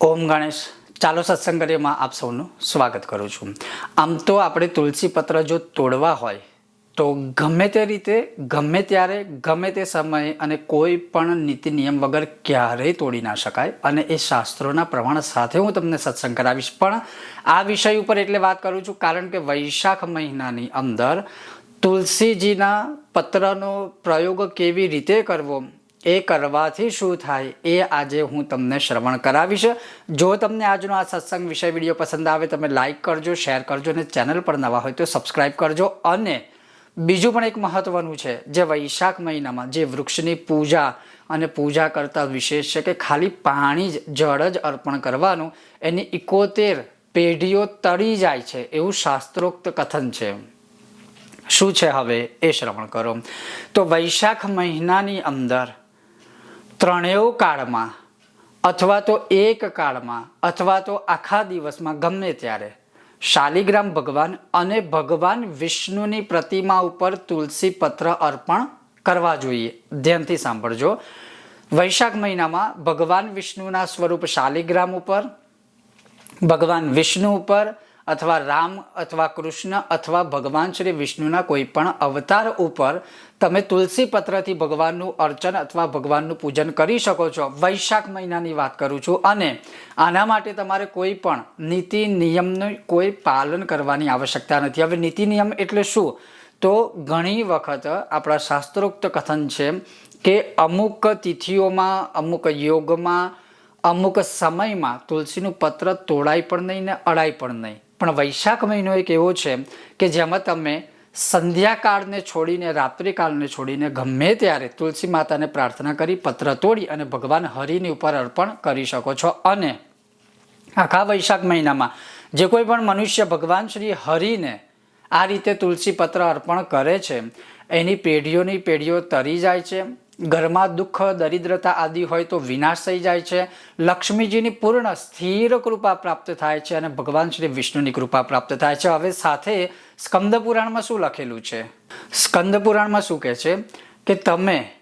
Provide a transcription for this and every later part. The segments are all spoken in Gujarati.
ઓમ ગણેશ. ચાલો સત્સંગ કરીએમાં આપ સૌનું સ્વાગત કરું છું. આમ તો આપણે તુલસી પત્ર જો તોડવા હોય, તો ગમે તે રીતે, ગમે ત્યારે, ગમે તે સમયે અને કોઈ પણ નીતિ નિયમ વગર ક્યારેય તોડી ના શકાય અને એ શાસ્ત્રોના પ્રમાણ સાથે હું તમને સત્સંગ કરાવીશ. પણ આ વિષય ઉપર એટલે વાત કરું છું કારણ કે વૈશાખ મહિનાની અંદર તુલસીજીના પત્રનો પ્રયોગ કેવી રીતે કરવો એ કરવાથી શું થાય એ આજે હું તમને શ્રવણ કરાવીશ. જો તમને આજનો આ સત્સંગ વિષય વીડિયો પસંદ આવે, તમે લાઈક કરજો શેર કરજો અને ચેનલ પર નવા હોય તો સબસ્ક્રાઈબ કરજો. અને બીજું પણ એક મહત્વનું છે, જે વૈશાખ મહિનામાં જે વૃક્ષની પૂજા અને પૂજા કરતા વિશેષ છે કે ખાલી પાણી જ, જળ જ અર્પણ કરવાનું, એની ઇકોતેર પેઢીઓ તળી જાય છે એવું શાસ્ત્રોક્ત કથન છે. શું છે હવે? એ શ્રવણ કરો. તો વૈશાખ મહિનાની અંદર ત્રણેય કાળમાં અથવા તો એક કાળમાં અથવા તો આખા દિવસમાં ગમે ત્યારે શાલિગ્રામ ભગવાન અને ભગવાન વિષ્ણુની પ્રતિમા ઉપર તુલસી પત્ર અર્પણ કરવા જોઈએ. ધ્યાનથી સાંભળજો. વૈશાખ મહિનામાં ભગવાન વિષ્ણુના સ્વરૂપ શાલિગ્રામ ઉપર, ભગવાન વિષ્ણુ ઉપર અથવા રામ, અથવા કૃષ્ણ, અથવા ભગવાન શ્રી વિષ્ણુના કોઈ પણ અવતાર ઉપર તમે તુલસી પત્રથી ભગવાનનું અર્ચન અથવા ભગવાનનું પૂજન કરી શકો છો. વૈશાખ મહિનાની વાત કરું છું. અને આના માટે તમારે કોઈ પણ નીતિ, નિયમનું કોઈ પાલન કરવાની આવશ્યકતા નથી. હવે નીતિ, નિયમ એટલે શું? તો ઘણી વખત આપણા શાસ્ત્રોક્ત કથન છે કે અમુક તિથિઓમાં, અમુક યોગમાં, અમુક સમયમાં તુલસીનું પત્ર તોડાય પણ નહીં ને અડાય પણ નહીં. પણ વૈશાખ મહિનો એક એવો છે કે જેમાં તમે સંધ્યાકાળને છોડીને, રાત્રિકાળને છોડીને ગમે ત્યારે તુલસી માતાને પ્રાર્થના કરી, પત્ર તોડી અને ભગવાન હરિની ઉપર અર્પણ કરી શકો છો. અને આખા વૈશાખ મહિનામાં જે કોઈ પણ મનુષ્ય ભગવાન શ્રી હરિને આ રીતે તુલસી પત્ર અર્પણ કરે છે, એની પેઢીઓની પેઢીઓ તરી જાય છે. ઘરમાં દુઃખ, દરિદ્રતા આદિ હોય તો વિનાશ થઈ જાય છે. લક્ષ્મીજીની પૂર્ણ સ્થિર કૃપા પ્રાપ્ત થાય છે અને ભગવાન શ્રી વિષ્ણુની કૃપા પ્રાપ્ત થાય છે. હવે સાથે સ્કંદ પુરાણમાં શું લખેલું છે? સ્કંદ પુરાણમાં શું કહે છે કે તમે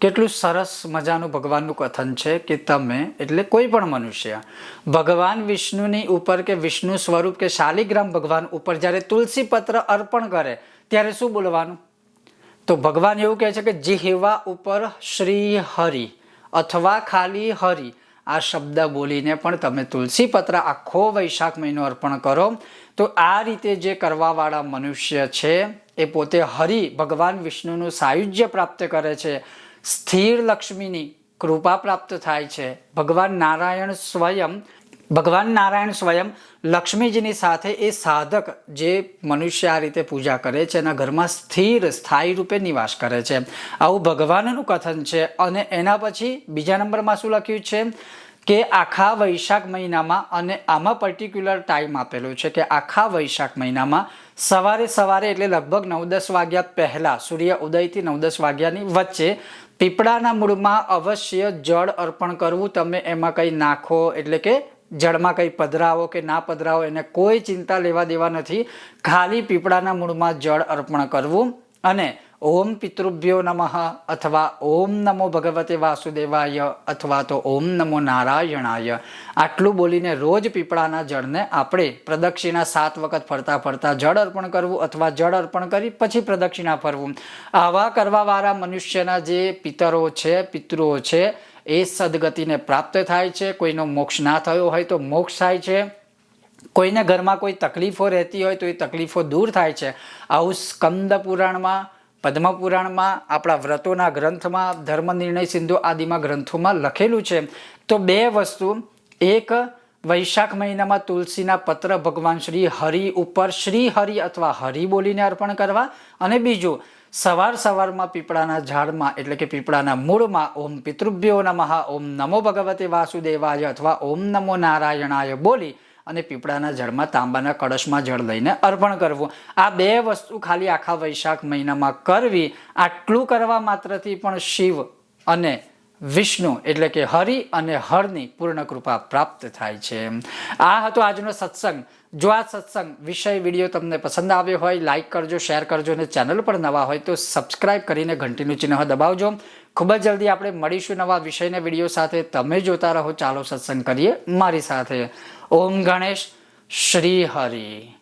કેટલું સરસ મજાનું ભગવાનનું કથન છે કે તમે એટલે કોઈ પણ મનુષ્ય, ભગવાન વિષ્ણુની ઉપર કે વિષ્ણુ સ્વરૂપ કે શાલિગ્રામ ભગવાન ઉપર જ્યારે તુલસી પત્ર અર્પણ કરે, ત્યારે શું બોલવાનું? તો ભગવાન એવું કહે છે કે જીહવા ઉપર શ્રી હરિ અથવા ખાલી હરિ. આ શબ્દ બોલીને પણ તમે તુલસી પત્ર આખો વૈશાખ મહિનો અર્પણ કરો. તો આ રીતે જે કરવાવાળા મનુષ્ય છે, એ પોતે હરિ ભગવાન વિષ્ણુનું સાયુજ્ય પ્રાપ્ત કરે છે. સ્થિર લક્ષ્મીની કૃપા પ્રાપ્ત થાય છે. ભગવાન નારાયણ સ્વયં ભગવાન નારાયણ સ્વયં લક્ષ્મીજીની સાથે એ સાધક જે મનુષ્ય આ રીતે પૂજા કરે છે, એના ઘરમાં સ્થિર, સ્થાયી રૂપે નિવાસ કરે છે. આવું ભગવાનનું કથન છે અને એના પછી બીજા નંબરમાં શું લખ્યું છે કે આખા વૈશાખ મહિનામાં અને આમાં પર્ટિક્યુલર ટાઈમ આપેલો છે કે આખા વૈશાખ મહિનામાં સવારે સવારે એટલે લગભગ નવ દસ વાગ્યા પહેલાં, સૂર્ય ઉદયથી નવ દસ વાગ્યાની વચ્ચે પીપળાના મૂળમાં અવશ્ય જળ અર્પણ કરવું. તમે એમાં કંઈ નાખો એટલે કે જળમાં કંઈ પધરાવો કે ના પધરાવો, એને કોઈ ચિંતા લેવા દેવા નથી. ખાલી પીપળાના મૂળમાં જળ અર્પણ કરવું અને ઓમ પિતૃભ્યો નમઃ અથવા ઓમ નમો ભગવતે વાસુદેવાય અથવા તો ઓમ નમો નારાયણાય. આટલું બોલીને રોજ પીપળાના જળને આપણે પ્રદક્ષિણા સાત વખત ફરતા ફરતા જળ અર્પણ કરવું અથવા જળ અર્પણ કરી પછી પ્રદક્ષિણા ફરવું. આવા કરવાવાળા મનુષ્યના જે પિતરો છે, પિતૃઓ છે એ સદગતિને પ્રાપ્ત થાય છે, કોઈનો મોક્ષ ના થયો હોય તો મોક્ષ થાય છે. કોઈને ઘરમાં કોઈ તકલીફો રહેતી હોય તો એ તકલીફો દૂર થાય છે. આવું સ્કંદ પુરાણમાં પદ્મપુરાણમાં આપણા વ્રતોના ગ્રંથમાં, ધર્મ નિર્ણય સિંધુ આદિમાં ગ્રંથોમાં લખેલું છે. તો બે વસ્તુ. એક, વૈશાખ મહિનામાં તુલસીના પત્ર ભગવાન શ્રી હરિ ઉપર શ્રી હરિ અથવા હરિ બોલીને અર્પણ કરવા. અને બીજું સવાર સવારમાં પીપળાના ઝાડમાં એટલે કે પીપળાના મૂળમાં ઓમ પિતૃભ્યો નમઃ, ઓમ નમો ભગવતે વાસુદેવાય અથવા ઓમ નમો નારાયણાય બોલી અને પીપળાના જળમાં તાંબાના કળશમાં જળ લઈને અર્પણ કરવું. આ બે વસ્તુ ખાલી આખા વૈશાખ મહિનામાં કરવી. આટલું કરવા માત્રથી પણ શિવ અને વિષ્ણુ એટલે કે હરિ અને હરની પૂર્ણ કૃપા પ્રાપ્ત થાય છે. આ હતો આજનો સત્સંગ. જો આ સત્સંગ વિષય વીડિયો તમને પસંદ આવ્યો હોય લાઇક કરજો શેર કરજો અને ચેનલ પર નવા હોય તો સબસ્ક્રાઇબ કરીને ઘંટીનું ચિહ્ન દબાવજો. ખૂબ જ જલ્દી આપણે મળીશું નવા વિષયના વીડિયો સાથે. તમે જોતા રહો. ચાલો સત્સંગ કરીએ મારી સાથે. ઓમ ગણેશ શ્રી હરિ.